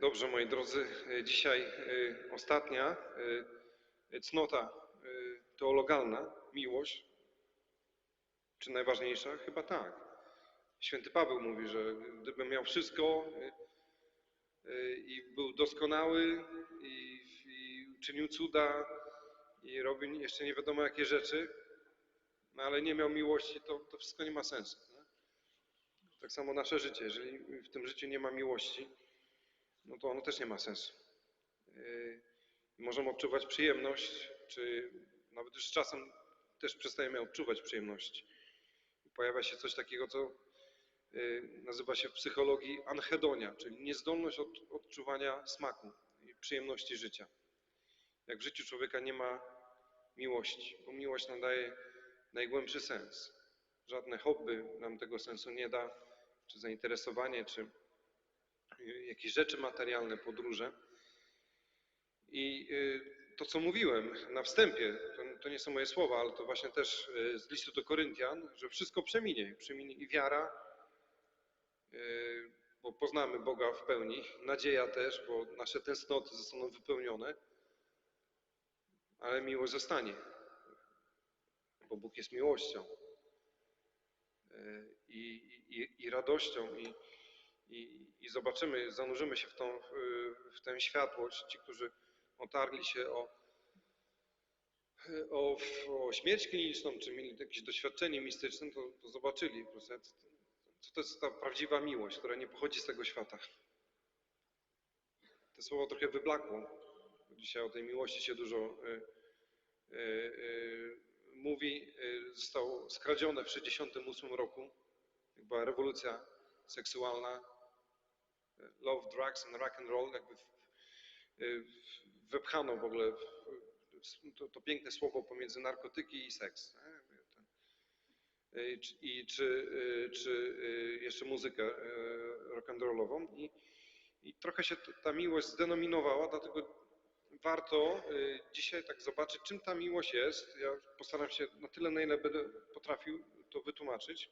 Dobrze, moi drodzy, dzisiaj y, ostatnia y, cnota teologalna, miłość. Czy najważniejsza? Chyba tak. Święty Paweł mówi, że gdybym miał wszystko i był doskonały i, i czynił cuda i robił jeszcze nie wiadomo jakie rzeczy, no ale nie miał miłości, to, to wszystko nie ma sensu. Nie? Tak samo nasze życie. Jeżeli w tym życiu nie ma miłości, no to ono też nie ma sensu. Yy, Możemy odczuwać przyjemność, czy nawet już czasem też przestajemy odczuwać przyjemności. Pojawia się coś takiego, co yy, nazywa się w psychologii anhedonia, czyli niezdolność od odczuwania smaku i przyjemności życia. Jak w życiu człowieka nie ma miłości, bo miłość nadaje najgłębszy sens. Żadne hobby nam tego sensu nie da, czy zainteresowanie, czy jakieś rzeczy materialne, podróże. I y, to, co mówiłem na wstępie, to, nie są moje słowa, ale to właśnie też y, z listu do Koryntian, że wszystko przeminie. Przeminie i wiara, y, bo poznamy Boga w pełni, nadzieja też, bo nasze tęsknoty zostaną wypełnione, ale miłość zostanie, bo Bóg jest miłością i, i, i radością. I, i, i zobaczymy, zanurzymy się w, tą, w tę światłość. Ci, którzy otarli się o, o, o śmierć kliniczną, czy mieli jakieś doświadczenie mistyczne, to, to zobaczyli, co to jest ta prawdziwa miłość, która nie pochodzi z tego świata. To słowo trochę wyblakło. Dzisiaj o tej miłości się dużo y, y, y, mówi. Zostało skradzione w 1968 roku. Była rewolucja seksualna, love, drugs and rock and roll, jakby wepchano w ogóle to, to piękne słowo pomiędzy narkotyki i seks. I czy, czy jeszcze muzykę rock'n'rollową. I, I trochę się ta miłość zdenominowała, dlatego warto dzisiaj tak zobaczyć, czym ta miłość jest. Ja postaram się na tyle, na ile będę potrafił to wytłumaczyć.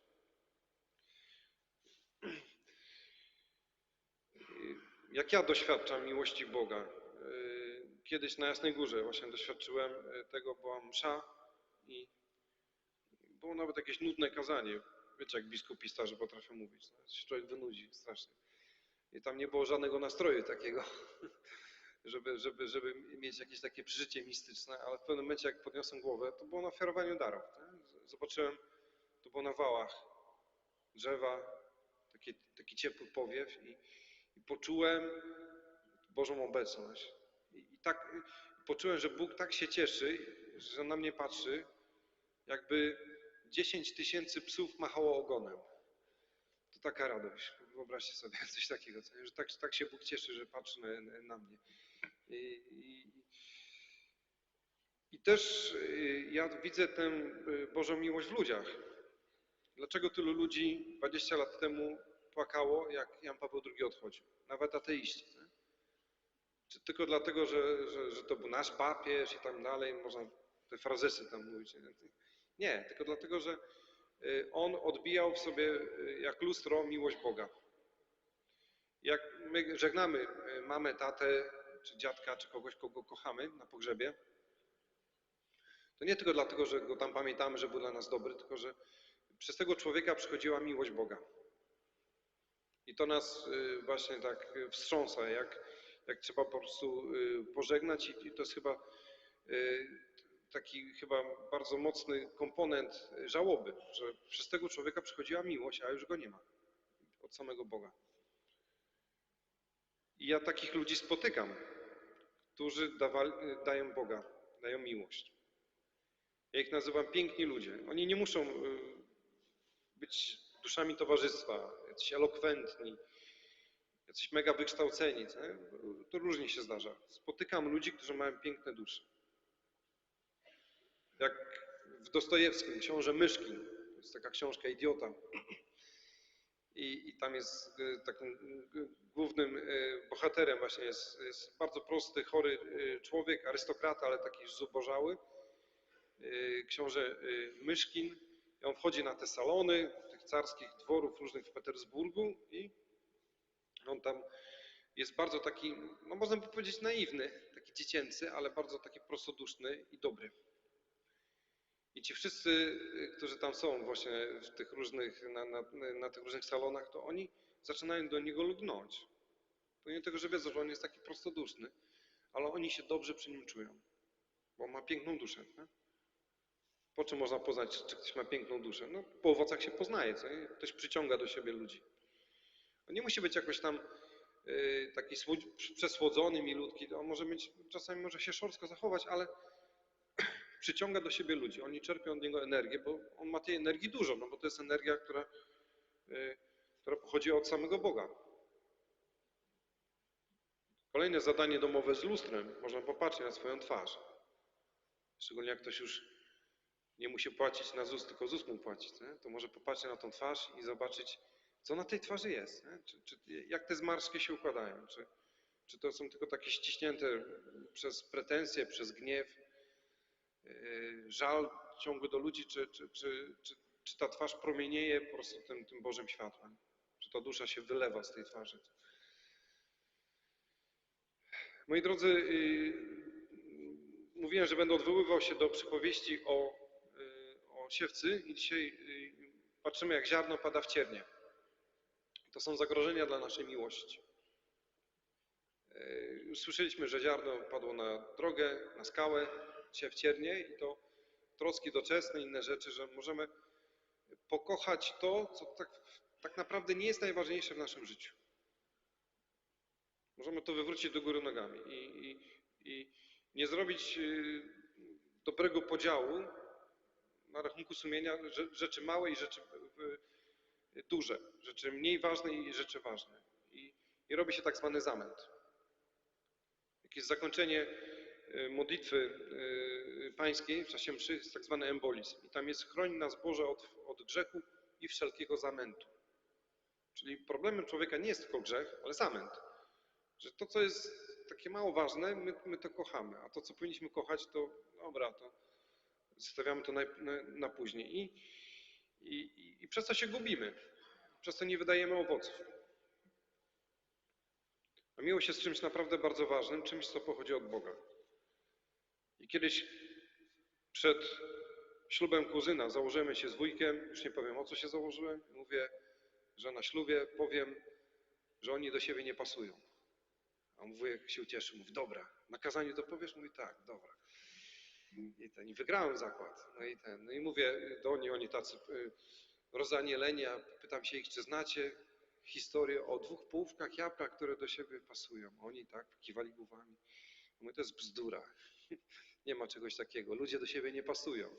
Jak ja doświadczam miłości Boga? Kiedyś na Jasnej Górze właśnie doświadczyłem tego, była msza i było nawet jakieś nudne kazanie. Wiecie, jak biskupi starzy potrafią mówić. No, człowiek wynudzi strasznie. I tam nie było żadnego nastroju takiego, żeby, żeby, żeby mieć jakieś takie przeżycie mistyczne, ale w pewnym momencie, jak podniosłem głowę, to było na ofiarowaniu darów. Zobaczyłem, to było na wałach drzewa, taki, taki ciepły powiew i poczułem Bożą obecność. I, I, tak poczułem, że Bóg tak się cieszy, że na mnie patrzy, jakby 10 tysięcy psów machało ogonem. To taka radość. Wyobraźcie sobie coś takiego, że tak, tak się Bóg cieszy, że patrzy na, na mnie. I, i, I też ja widzę tę Bożą miłość w ludziach. Dlaczego tylu ludzi 20 lat temu płakało, jak Jan Paweł II odchodził? Nawet ateiści. Nie? Czy tylko dlatego, że, że, że, to był nasz papież i tak dalej, można te frazesy tam mówić. Nie? nie, tylko dlatego, że on odbijał w sobie jak lustro miłość Boga. Jak my żegnamy mamę, tatę, czy dziadka, czy kogoś, kogo kochamy na pogrzebie, to nie tylko dlatego, że go tam pamiętamy, że był dla nas dobry, tylko że przez tego człowieka przychodziła miłość Boga. I to nas właśnie tak wstrząsa, jak, jak trzeba po prostu pożegnać i to jest chyba taki chyba bardzo mocny komponent żałoby, że przez tego człowieka przychodziła miłość, a już go nie ma od samego Boga. I ja takich ludzi spotykam, którzy dają Boga, dają miłość. Ja ich nazywam piękni ludzie. Oni nie muszą być duszami towarzystwa, jacyś elokwentni, jacyś mega wykształceni. Nie? To różnie się zdarza. Spotykam ludzi, którzy mają piękne dusze. Jak w Dostojewskim, książę Myszkin, to jest taka książka Idiota. I, i tam jest takim głównym bohaterem właśnie jest, jest, bardzo prosty, chory człowiek, arystokrata, ale taki zubożały. Książę Myszkin. I on wchodzi na te salony carskich dworów różnych w Petersburgu i on tam jest bardzo taki, no można by powiedzieć naiwny, taki dziecięcy, ale bardzo taki prostoduszny i dobry. I ci wszyscy, y, którzy tam są właśnie w tych różnych, na, na, na tych różnych salonach, to oni zaczynają do niego lgnąć. Pomimo tego, że wiedzą, że on jest taki prostoduszny, ale oni się dobrze przy nim czują, bo ma piękną duszę. Nie? Po czym można poznać, czy ktoś ma piękną duszę? No, po owocach się poznaje, co? Ktoś przyciąga do siebie ludzi. On nie musi być jakoś tam y, taki przesłodzony, milutki. On może mieć, czasami może się szorstko zachować, ale przyciąga do siebie ludzi. Oni czerpią od niego energię, bo on ma tej energii dużo, no bo to jest energia, która, y, która pochodzi od samego Boga. Kolejne zadanie domowe z lustrem. Można popatrzeć na swoją twarz. Szczególnie jak ktoś już nie musi płacić na ZUS, tylko ZUS mu płacić, nie? to może popatrzeć na tą twarz i zobaczyć, co na tej twarzy jest. Czy, czy, jak te zmarszczki się układają? Czy, czy to są tylko takie ściśnięte przez pretensje, przez gniew, yy, żal ciągły do ludzi, czy, czy, czy, czy, ta twarz promienieje po prostu tym, tym Bożym światłem? Czy ta dusza się wylewa z tej twarzy? Moi drodzy, yy, mówiłem, że będę odwoływał się do przypowieści o siewcy i dzisiaj yy, patrzymy, jak ziarno pada w ciernie. To są zagrożenia dla naszej miłości. Yy, Już słyszeliśmy, że ziarno padło na drogę, na skałę, dzisiaj w ciernie i to troski doczesne, inne rzeczy, że możemy pokochać to, co tak, tak naprawdę nie jest najważniejsze w naszym życiu. Możemy to wywrócić do góry nogami i, i, i nie zrobić y, dobrego podziału na rachunku sumienia rze- rzeczy małe i rzeczy duże, rzeczy mniej ważne i rzeczy ważne. I, i robi się tak zwany zamęt. Jakieś zakończenie y, modlitwy y, pańskiej w czasie mszy jest tak zwany embolizm. I tam jest chroń nas Boże od, od grzechu i wszelkiego zamętu. Czyli problemem człowieka nie jest tylko grzech, ale zamęt. Że to, co jest takie mało ważne, my, my to kochamy, a to, co powinniśmy kochać, to dobra, to zostawiamy to na, na, później. I, i, i, I przez to się gubimy. Przez to nie wydajemy owoców. A miłość jest czymś naprawdę bardzo ważnym, czymś, co pochodzi od Boga. I kiedyś przed ślubem kuzyna założymy się z wujkiem, już nie powiem o co się założyłem, mówię, że na ślubie powiem, że oni do siebie nie pasują. A on wujek się ucieszył, mówi, dobra, na kazaniu to powiesz? Mówi, tak, dobra. I, ten, I wygrałem zakład. No i ten, no i mówię do nich, oni tacy y, rozanieleni, a pytam się ich, czy znacie historię o dwóch połówkach jabłka, które do siebie pasują. Oni tak kiwali głowami. Mówię, to jest bzdura. Nie ma czegoś takiego. Ludzie do siebie nie pasują.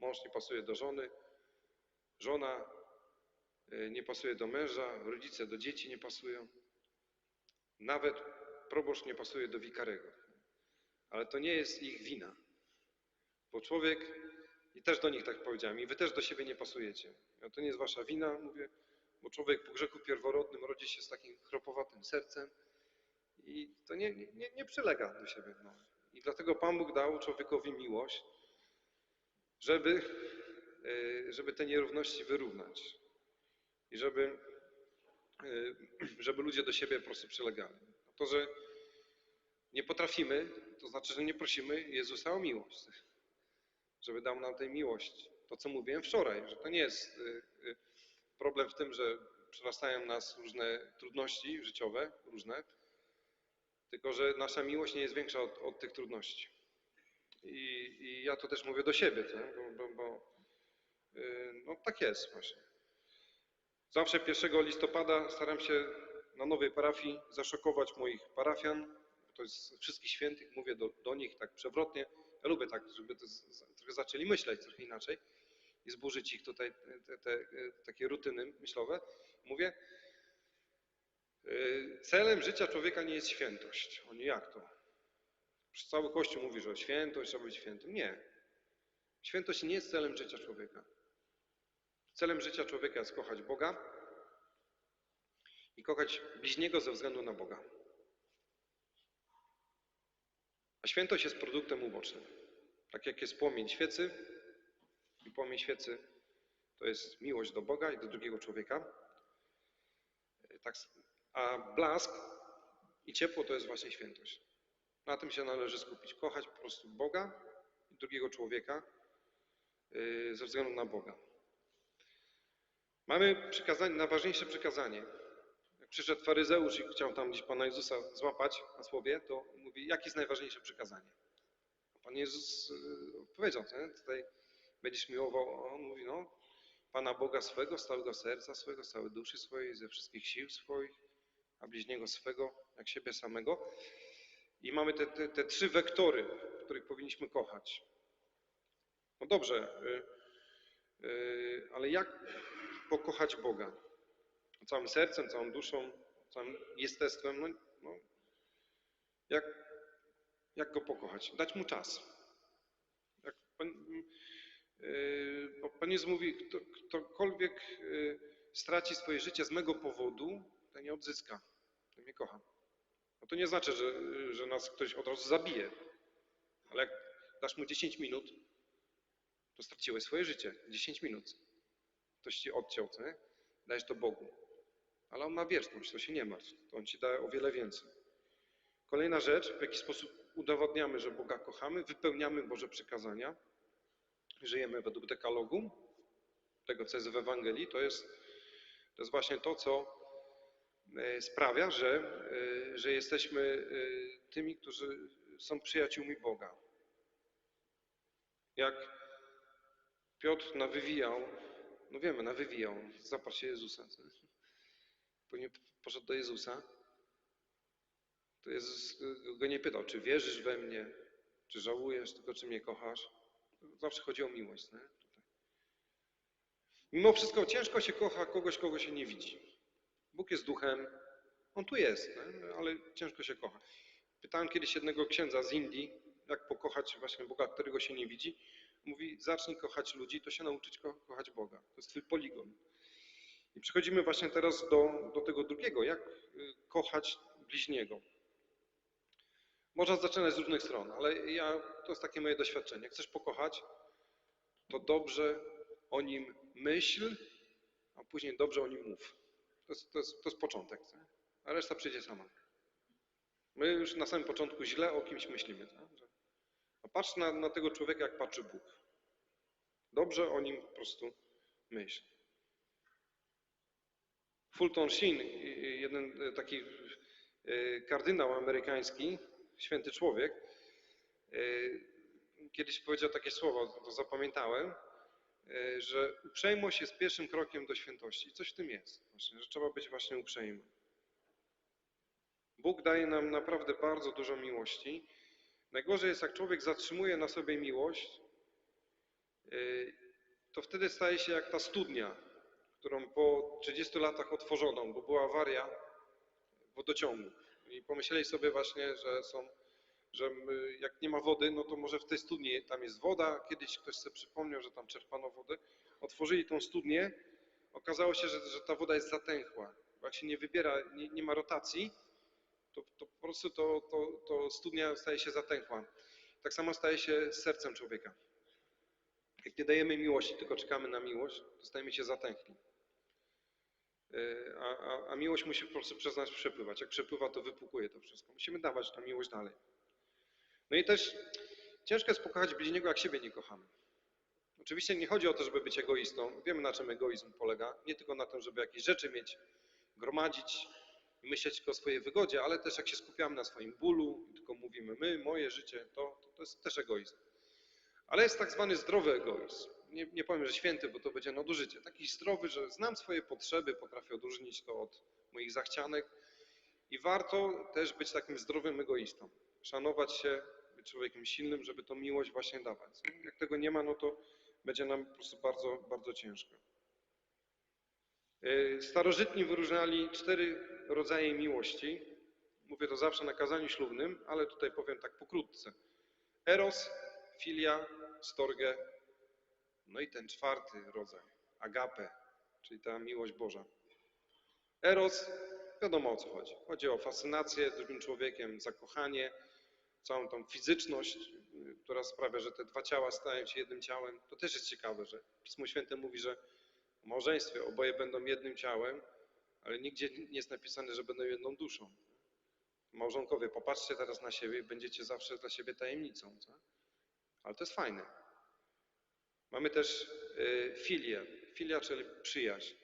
Mąż nie pasuje do żony, żona y, nie pasuje do męża, rodzice do dzieci nie pasują. Nawet proboszcz nie pasuje do wikarego. Ale to nie jest ich wina. Bo człowiek, i też do nich tak powiedziałem, i wy też do siebie nie pasujecie. No to nie jest wasza wina, mówię, bo człowiek po grzechu pierworodnym rodzi się z takim chropowatym sercem i to nie, nie, nie przylega do siebie. No. I dlatego Pan Bóg dał człowiekowi miłość, żeby, y, żeby te nierówności wyrównać. I żeby, y, żeby ludzie do siebie po prostu przylegali. To, że nie potrafimy, to znaczy, że nie prosimy Jezusa o miłość. Żeby dał nam tę miłość. To, co mówiłem wczoraj, że to nie jest y, y, problem w tym, że przerastają nas różne trudności życiowe, różne, tylko że nasza miłość nie jest większa od, od tych trudności. I, I ja to też mówię do siebie, bo, bo, bo y, no tak jest właśnie. Zawsze 1 listopada staram się na nowej parafii zaszokować moich parafian. To jest wszystkich świętych, mówię do, do nich tak przewrotnie. Ja lubię tak, żeby to trochę zaczęli myśleć trochę inaczej i zburzyć ich tutaj te, te, takie rutyny myślowe. Mówię, yy, celem życia człowieka nie jest świętość. Oni jak to? Przecież Cały Kościół mówi, że świętość, trzeba być świętym. Nie. Świętość nie jest celem życia człowieka. Celem życia człowieka jest kochać Boga i kochać bliźniego ze względu na Boga. A świętość jest produktem ubocznym. Tak jak jest płomień świecy i płomień świecy to jest miłość do Boga i do drugiego człowieka. Tak, a blask I ciepło to jest właśnie świętość. Na tym się należy skupić. Kochać po prostu Boga i drugiego człowieka yy, ze względu na Boga. Mamy przykazanie, najważniejsze przykazanie. Jak przyszedł faryzeusz i chciał tam gdzieś Pana Jezusa złapać na słowie, to mówi, jakie jest najważniejsze przykazanie? Pan Jezus yy, odpowiedział, nie? tutaj będziesz miłował, on mówi, no, Pana Boga swego, z całego serca swego, z całej duszy swojej, ze wszystkich sił swoich, a bliźniego swego, jak siebie samego. I mamy te, te, te trzy wektory, których powinniśmy kochać. No dobrze, y, y, ale jak pokochać Boga? Całym sercem, całą duszą, całym jestestwem. No, no, jak, jak go pokochać? Dać mu czas. Jak Pan, y, bo Pan Jezus mówi, kto, ktokolwiek y, straci swoje życie z mego powodu, to nie odzyska, to mnie kocha. No to nie znaczy, że, że nas ktoś od razu zabije, ale jak dasz mu 10 minut, to straciłeś swoje życie. 10 minut. Ktoś ci odciął, nie? Dajesz to Bogu. Ale on ma wieczność, to się nie martw. To on ci da o wiele więcej. Kolejna rzecz, w jaki sposób udowodniamy, że Boga kochamy, wypełniamy Boże przykazania, żyjemy według dekalogu, tego, co jest w Ewangelii, to jest, to jest właśnie to, co e, sprawia, że, e, że jesteśmy e, tymi, którzy są przyjaciółmi Boga. Jak Piotr nawywijał, no wiemy, nawywijał, zaparł się Jezusa. poszedł do Jezusa, to Jezus go nie pytał, czy wierzysz we mnie, czy żałujesz, tylko czy mnie kochasz. Zawsze chodzi o miłość. Nie? Mimo wszystko ciężko się kocha kogoś, kogo się nie widzi. Bóg jest duchem, on tu jest, nie? ale ciężko się kocha. Pytałem kiedyś jednego księdza z Indii, jak pokochać właśnie Boga, którego się nie widzi. Mówi, zacznij kochać ludzi, to się nauczyć ko kochać Boga. To jest twój poligon. I przechodzimy właśnie teraz do, do tego drugiego, jak y, kochać bliźniego. Można zaczynać z różnych stron, ale ja, to jest takie moje doświadczenie. Jak chcesz pokochać, to dobrze o nim myśl, a później dobrze o nim mów. To jest, to jest, to jest początek, nie? a reszta przyjdzie sama. My już na samym początku źle o kimś myślimy. Że, a patrz na, na tego człowieka, jak patrzy Bóg. Dobrze o nim po prostu myśl. Fulton Sheen, jeden taki e, kardynał amerykański, święty człowiek, e, kiedyś powiedział takie słowo, to zapamiętałem, e, że uprzejmość jest pierwszym krokiem do świętości. I coś w tym jest, właśnie, że trzeba być właśnie uprzejmym. Bóg daje nam naprawdę bardzo dużo miłości. Najgorzej jest, jak człowiek zatrzymuje na sobie miłość, to wtedy staje się jak ta studnia, którą po 30 latach otworzoną, bo była awaria wodociągu. I pomyśleli sobie właśnie, że są, że jak nie ma wody, no to może w tej studni tam jest woda. Kiedyś ktoś sobie przypomniał, że tam czerpano wodę. Otworzyli tą studnię. Okazało się, że, że ta woda jest zatęchła. Jak się nie wybiera, nie, nie ma rotacji, to, to po prostu to, to, to studnia staje się zatęchła. Tak samo staje się z sercem człowieka. Jak nie dajemy miłości, tylko czekamy na miłość, to stajemy się zatęchli. A, a, a, miłość musi po prostu przez nas przepływać. Jak przepływa, to wypukuje to wszystko. Musimy dawać tę miłość dalej. No i też ciężko jest pokochać bliźniego, jak siebie nie kochamy. Oczywiście nie chodzi o to, żeby być egoistą. Wiemy, na czym egoizm polega. Nie tylko na tym, żeby jakieś rzeczy mieć, gromadzić i myśleć tylko o swojej wygodzie, ale też jak się skupiamy na swoim bólu i tylko mówimy my, moje życie, to, to, to jest też egoizm. Ale jest tak zwany zdrowy egoizm nie, nie powiem, że święty, bo to będzie nadużycie, taki zdrowy, że znam swoje potrzeby, potrafię odróżnić to od moich zachcianek i warto też być takim zdrowym egoistą. Szanować się, być człowiekiem silnym, żeby tą miłość właśnie dawać. Jak tego nie ma, no to będzie nam po prostu bardzo, bardzo ciężko. Yy, starożytni wyróżniali cztery rodzaje miłości. Mówię to zawsze na kazaniu ślubnym, ale tutaj powiem tak pokrótce. Eros, filia, storge no i ten czwarty rodzaj, agape, czyli ta miłość Boża. Eros, wiadomo o co chodzi. Chodzi o fascynację drugim człowiekiem, zakochanie, całą tą fizyczność, która sprawia, że te dwa ciała stają się jednym ciałem. To też jest ciekawe, że Pismo Święte mówi, że w małżeństwie oboje będą jednym ciałem, ale nigdzie nie jest napisane, że będą jedną duszą. Małżonkowie, popatrzcie teraz na siebie i będziecie zawsze dla siebie tajemnicą. Co? Ale to jest fajne. Mamy też y, filię. Filia, czyli przyjaźń,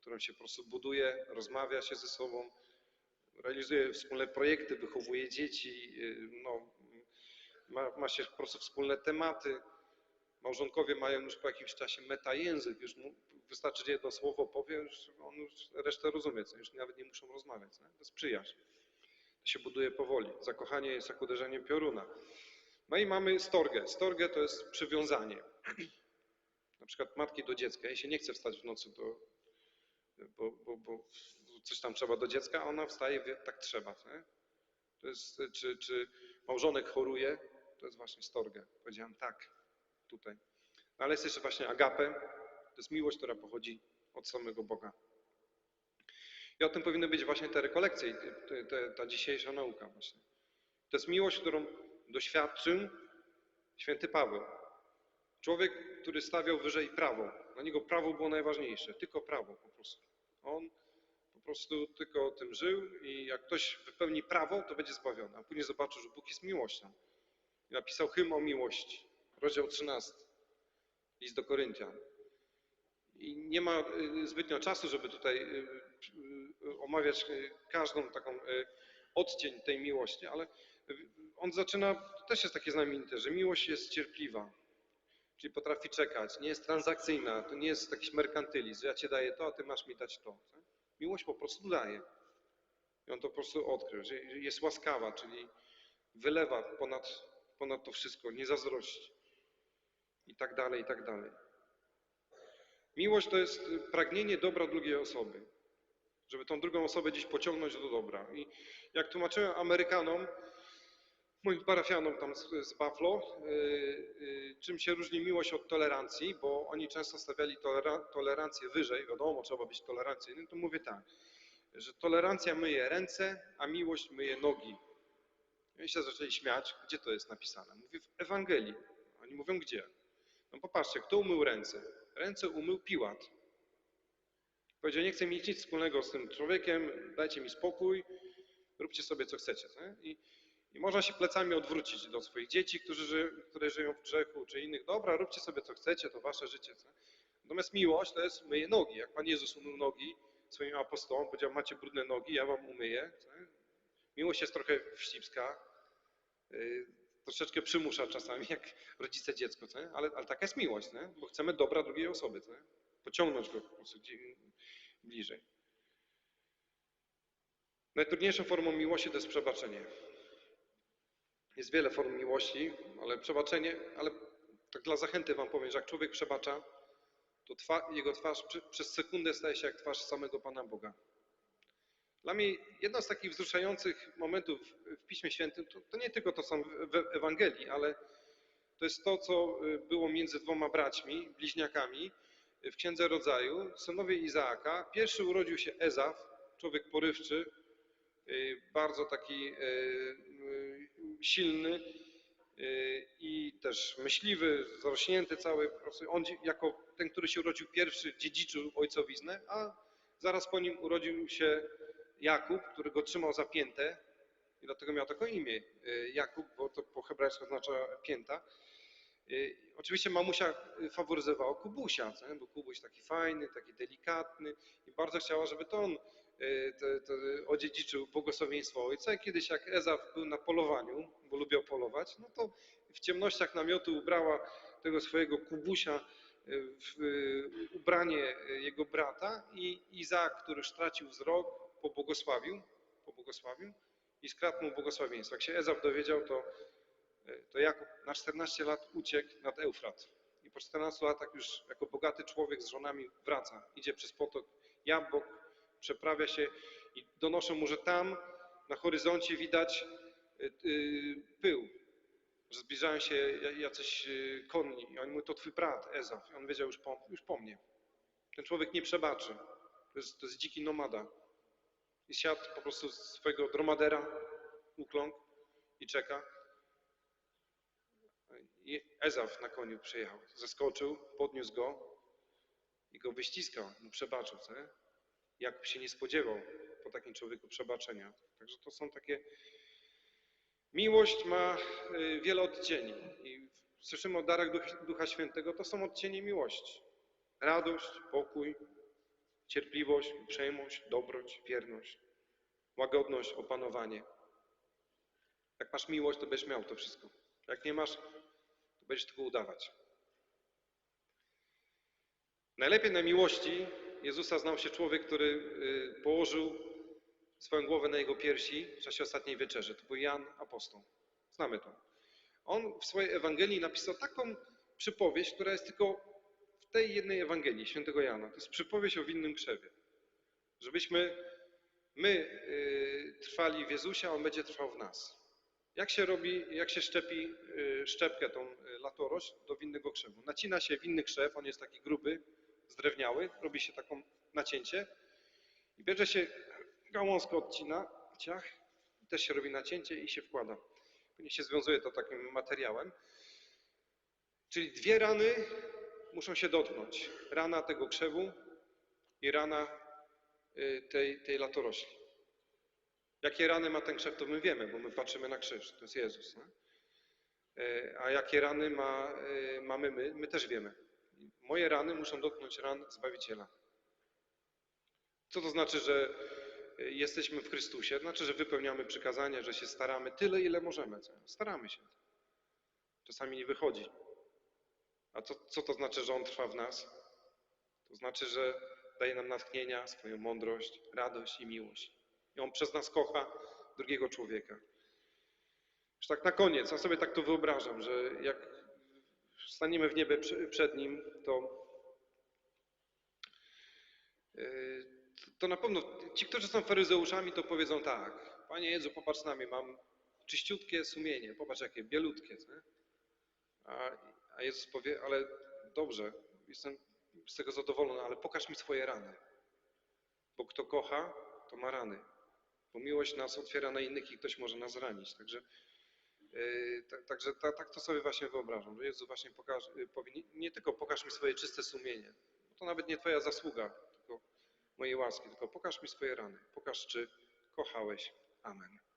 którą się po prostu buduje, rozmawia się ze sobą, realizuje wspólne projekty, wychowuje dzieci, y, no, ma, ma się po prostu wspólne tematy. Małżonkowie mają już po jakimś czasie metajęzyk, już mu wystarczy jedno słowo powie, już on już resztę rozumie, co? już nawet nie muszą rozmawiać. Nie? To jest przyjaźń. To się buduje powoli. Zakochanie jest jak uderzenie pioruna. No i mamy storgę. Storgę to jest przywiązanie. Na przykład matki do dziecka. Jej się nie chce wstać w nocy, do, bo, bo, bo coś tam trzeba do dziecka, a ona wstaje, wie, tak trzeba. Nie? To jest, czy, czy małżonek choruje, to jest właśnie storgę. Powiedziałem tak, tutaj. No ale jest jeszcze właśnie agape, to jest miłość, która pochodzi od samego Boga. I o tym powinny być właśnie te rekolekcje te, te, ta dzisiejsza nauka właśnie. To jest miłość, którą doświadczył święty Paweł. Człowiek, który stawiał wyżej prawo. Dla niego prawo było najważniejsze, tylko prawo po prostu. On po prostu tylko o tym żył i jak ktoś wypełni prawo, to będzie zbawiony. A później zobaczył, że Bóg jest miłością. I napisał hymn o miłości, rozdział 13, list do Koryntian. I nie ma y, zbytnio czasu, żeby tutaj y, y, omawiać każdą taką odcień tej miłości, ale on zaczyna, to też jest takie znamienite, że miłość jest cierpliwa, czyli potrafi czekać, nie jest transakcyjna, to nie jest jakiś merkantylizm, ja ci daję to, a ty masz mi dać to. Miłość po prostu daje. I on to po prostu odkrył, że jest łaskawa, czyli wylewa ponad, ponad to wszystko, nie zazdrości. I tak dalej, i tak dalej. Miłość to jest pragnienie dobra drugiej osoby, żeby tą drugą osobę gdzieś pociągnąć do dobra. I jak tłumaczyłem Amerykanom, moim parafianom tam z, z Buffalo, yy, yy, czym się różni miłość od tolerancji, bo oni często stawiali tolera, tolerancję wyżej, wiadomo, trzeba być tolerancyjnym, to mówię tak, że tolerancja myje ręce, a miłość myje nogi. I się zaczęli śmiać, gdzie to jest napisane? Mówię w Ewangelii. Oni mówią gdzie? No popatrzcie, kto umył ręce? Ręce umył Piłat. Powiedział, nie chcę mieć nic wspólnego z tym człowiekiem, dajcie mi spokój, róbcie sobie co chcecie. I, I, można się plecami odwrócić do swoich dzieci, którzy które żyją w grzechu, czy innych. Dobra, róbcie sobie co chcecie, to wasze życie. Natomiast miłość to jest myje nogi. Jak Pan Jezus umył nogi swoim apostołom, powiedział, macie brudne nogi, ja wam umyję. Miłość jest trochę wścibska, yy, troszeczkę przymusza czasami, jak rodzice dziecko? Ale, ale taka jest miłość, nie? bo chcemy dobra drugiej osoby, pociągnąć go po prostu bliżej. Najtrudniejszą formą miłości to jest przebaczenie. Jest wiele form miłości, ale przebaczenie, ale tak dla zachęty wam powiem, że jak człowiek przebacza, to twa, jego twarz przy, przez sekundę staje się jak twarz samego Pana Boga. Dla mnie jedno z takich wzruszających momentów w Piśmie Świętym, to, to nie tylko to są w Ewangelii, ale to jest to, co było między dwoma braćmi, bliźniakami w Księdze Rodzaju, synowie Izaaka. Pierwszy urodził się Ezaf, człowiek porywczy, bardzo taki silny i też myśliwy, zarośnięty cały. On jako ten, który się urodził pierwszy, dziedziczył ojcowiznę, a zaraz po nim urodził się Jakub, który go trzymał za piętę i dlatego miał takie imię Jakub, bo to po hebrajsku oznacza pięta. Oczywiście mamusia faworyzowała Kubusia, bo Kubuś taki fajny, taki delikatny i bardzo chciała, żeby to on to, to odziedziczył błogosławieństwo ojca. I kiedyś jak Ezaf był na polowaniu, bo lubiał polować, no to w ciemnościach namiotu ubrała tego swojego Kubusia w ubranie jego brata i Izaak, który stracił wzrok, pobłogosławił, pobłogosławił i skradł mu błogosławieństwo. Jak się Ezaf dowiedział, to, to Jakub na 14 lat uciekł nad Eufrat. I po 14 latach już jako bogaty człowiek z żonami wraca. Idzie przez potok Jabłok, przeprawia się i donoszą mu, że tam na horyzoncie widać pył, że zbliżają się jacyś konni. I oni mówią, to twój brat Ezaf. I on wiedział już po, już po mnie. Ten człowiek nie przebaczy. To jest, to jest dziki nomada. I siadł po prostu z swojego dromadera, ukląkł i czeka. I Ezaf na koniu przyjechał. Zeskoczył, podniósł go i go wyściskał. Mu przebaczył, co nie? Jakub się nie spodziewał po takim człowieku przebaczenia. Także to są takie. Miłość ma y, wiele odcieni. I słyszymy o darach Ducha Świętego, to są odcienie miłości. Radość, pokój, cierpliwość, uprzejmość, dobroć, wierność, łagodność, opanowanie. Jak masz miłość, to będziesz miał to wszystko. Jak nie masz, to będziesz tylko udawać. Najlepiej na miłości Jezusa znał się człowiek, który y, położył swoją głowę na jego piersi w czasie ostatniej wieczerzy. To był Jan Apostoł. Znamy to. On w swojej Ewangelii napisał taką przypowieść, która jest tylko w tej jednej Ewangelii świętego Jana. To jest przypowieść o winnym krzewie. Żebyśmy my y, trwali w Jezusie, a On będzie trwał w nas. Jak się robi, jak się szczepi y, szczepkę, tą latorość do winnego krzewu? Nacina się winny krzew, on jest taki gruby, zdrewniały, robi się taką nacięcie i bierze się gałązkę odcina, ciach, też się robi nacięcie i się wkłada. Później się związuje to takim materiałem. Czyli dwie rany muszą się dotknąć. Rana tego krzewu i rana y, tej, tej latorośli. Jakie rany ma ten krzew, to my wiemy, bo my patrzymy na krzyż, to jest Jezus. Nie? Y, A jakie rany ma, y, mamy my, my też wiemy. Moje rany muszą dotknąć ran Zbawiciela. Co to znaczy, że jesteśmy w Chrystusie? Znaczy, że wypełniamy przykazania, że się staramy tyle, ile możemy. Staramy się. Czasami nie wychodzi. A co, co to znaczy, że On trwa w nas? To znaczy, że daje nam natchnienia, swoją mądrość, radość i miłość. I On przez nas kocha drugiego człowieka. Już tak na koniec, ja sobie tak to wyobrażam, że jak staniemy w niebie przed Nim, to, yy, to na pewno ci, którzy są faryzeuszami, to powiedzą tak, Panie Jezu, popatrz na mnie, mam czyściutkie sumienie, popatrz jakie bielutkie. Nie? A, a Jezus powie, ale dobrze, jestem z tego zadowolony, ale pokaż mi swoje rany. Bo kto kocha, to ma rany. Bo miłość nas otwiera na innych i ktoś może nas ranić. Także, yy, tak, także ta, tak to sobie właśnie wyobrażam, że Jezus właśnie pokaże, yy, powie, nie, nie tylko pokaż mi swoje czyste sumienie, bo to nawet nie Twoja zasługa, tylko mojej łaski, tylko pokaż mi swoje rany. Pokaż, czy kochałeś. Amen.